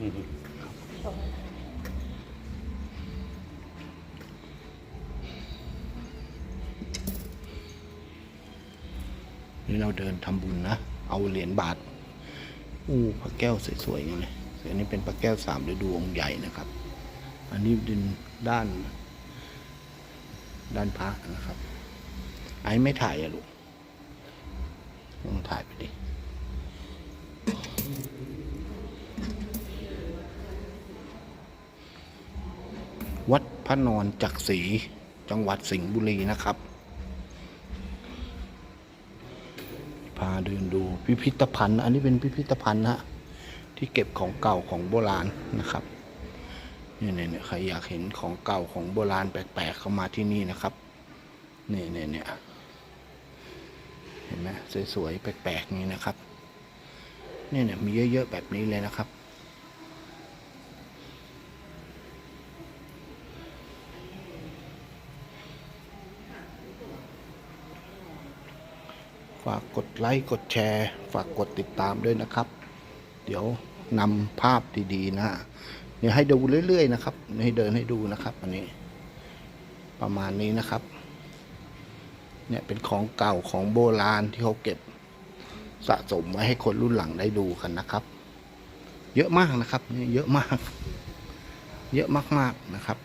นี่เราเดินทำบุญนะ เอาเหรียญบาท อู้พระแก้วสวยๆอย่างเลยอันนี้เป็นพระแก้วสามฤดูองค์ใหญ่นะครับ อันนี้ดินด้าน ด้านพระนะครับ ไอ้ไม่ถ่ายอะลูกลองถ่ายไปดิ วัดพระนอนจักรีจังหวัดสิงห์บุรีนะครับ พาเดินดูพิพิธภัณฑ์ อันนี้เป็นพิพิธภัณฑ์นะฮะที่เก็บของเก่าของโบราณนะครับเนี่ยเนี่ยเนี่ยใครอยากเห็นของเก่าของโบราณแปลกๆเข้ามาที่นี่นะครับเนี่ยเนี่ยเนี่ยเห็นไหมสวยๆแปลกๆนี้นะครับเนี่ยเนี่ยมีเยอะๆแบบนี้เลยนะครับ ฝากกดไลค์กดแชร์ ฝากกดติดตามด้วยนะครับ เดี๋ยวนำภาพดีๆนะเนี่ยให้ดูเรื่อยๆนะครับ ให้เดินให้ดูนะครับ อันนี้ ประมาณนี้นะครับ เนี่ยเป็นของเก่าของโบราณที่เขาเก็บสะสมไว้ให้คนรุ่นหลังได้ดูกันนะครับ เยอะมากนะครับเนี่ยเยอะมาก เยอะมากๆนะครับ